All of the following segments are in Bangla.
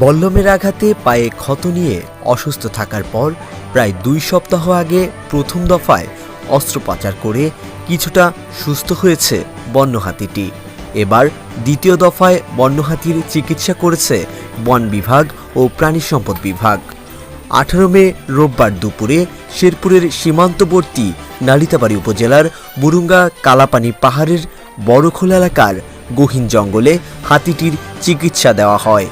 বল্লমের আঘাতে পায়ে ক্ষত নিয়ে অসুস্থ থাকার পর প্রায় দুই সপ্তাহ আগে প্রথম দফায় অস্ত্রোপচার করে কিছুটা সুস্থ হয়েছে বন্য হাতিটি এবার দ্বিতীয় দফায় বন্য হাতির চিকিৎসা করেছে বন বিভাগ ও প্রাণী সম্পদ বিভাগ। আঠারো মে রোববার দুপুরে শেরপুরের সীমান্তবর্তী নালিতাবাড়ি উপজেলার বুরুঙ্গা কালাপানি পাহাড়ের বড়খোলা এলাকার গহীন জঙ্গলে হাতিটির চিকিৎসা দেওয়া হয়।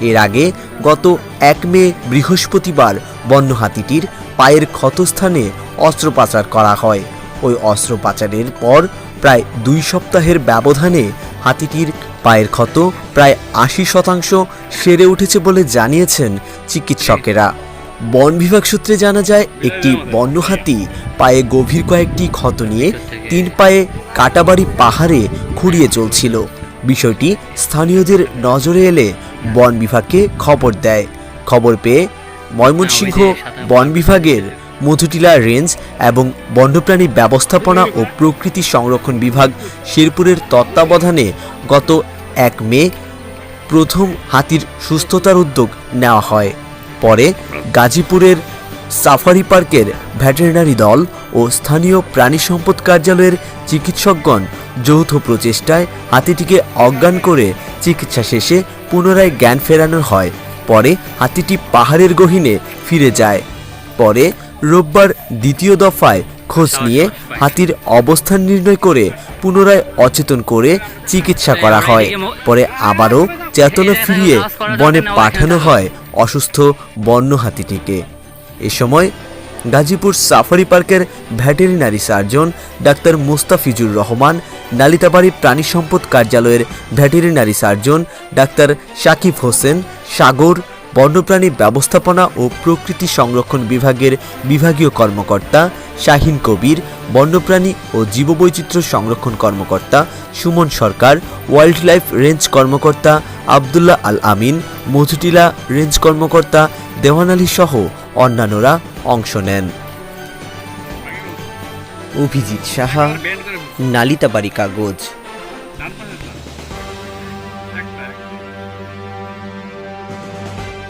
এর আগে গত এক মে বৃহস্পতিবার বন্য হাতিটির পায়ের ক্ষতস্থানে অস্ত্রোপচার করা হয়। ওই অস্ত্রোপচারের পর প্রায় দুই সপ্তাহের ব্যবধানে হাতিটির পায়ের ক্ষত প্রায় আশি শতাংশ সেরে উঠেছে বলে জানিয়েছেন চিকিৎসকেরা। বন বিভাগ সূত্রে জানা যায় একটি বন্য হাতি পায়ে গভীর কয়েকটি ক্ষত নিয়ে তিন পায়ে কাটাবাড়ি পাহাড়ে খুঁড়িয়ে চলছিল। বিষয়টি স্থানীয়দের নজরে এলে বন বিভাগকে খবর দেয়। খবর পেয়ে ময়মনসিংহ বন বিভাগের মধুটিলা রেঞ্জ এবং বন্যপ্রাণী ব্যবস্থাপনা ও প্রকৃতি সংরক্ষণ বিভাগ শেরপুরের তত্ত্বাবধানে গত এক মে প্রথম হাতির সুস্থতার উদ্যোগ নেওয়া হয়। পরে গাজীপুরের সাফারি পার্কের ভেটেরিনারি দল ও স্থানীয় প্রাণী সম্পদ কার্যালয়ের চিকিৎসকগণ যৌথ প্রচেষ্টায় হাতিটিকে অজ্ঞান করে চিকিৎসা শেষে পুনরায় জ্ঞান ফেরানো হয়। পরে হাতিটি পাহাড়ের গহীনে ফিরে যায়। পরে রোববার দ্বিতীয় দফায় খোঁজ নিয়ে হাতির অবস্থান নির্ণয় করে পুনরায় অচেতন করে চিকিৎসা করা হয়। পরে আবারও চেতনা ফিরিয়ে বনে পাঠানো হয় অসুস্থ বন্য হাতিটিকে। এ সময় গাজীপুর সাফারি পার্কের veterinary surgeon doctor Mustafizur Rahman, Nalitabari প্রাণী সম্পদ কার্যালয়ের veterinary surgeon doctor Shakib Hossain, Sagar বন্যপ্রাণী ব্যবস্থাপনা ও প্রকৃতি সংরক্ষণ বিভাগের বিভাগীয় কর্মকর্তা শাহিন কবির, বন্যপ্রাণী ও জীববৈচিত্র্য সংরক্ষণ কর্মকর্তা Suman Sarkar wildlife range কর্মকর্তা আবদুল্লাহ আল আমিন, মধুটিলা রেঞ্জ কর্মকর্তা দেওয়ান আলী সহ অন্যান্যরা অংশ নেন। অভিজিৎ সাহা, নালিতাবাড়ি কাগজ।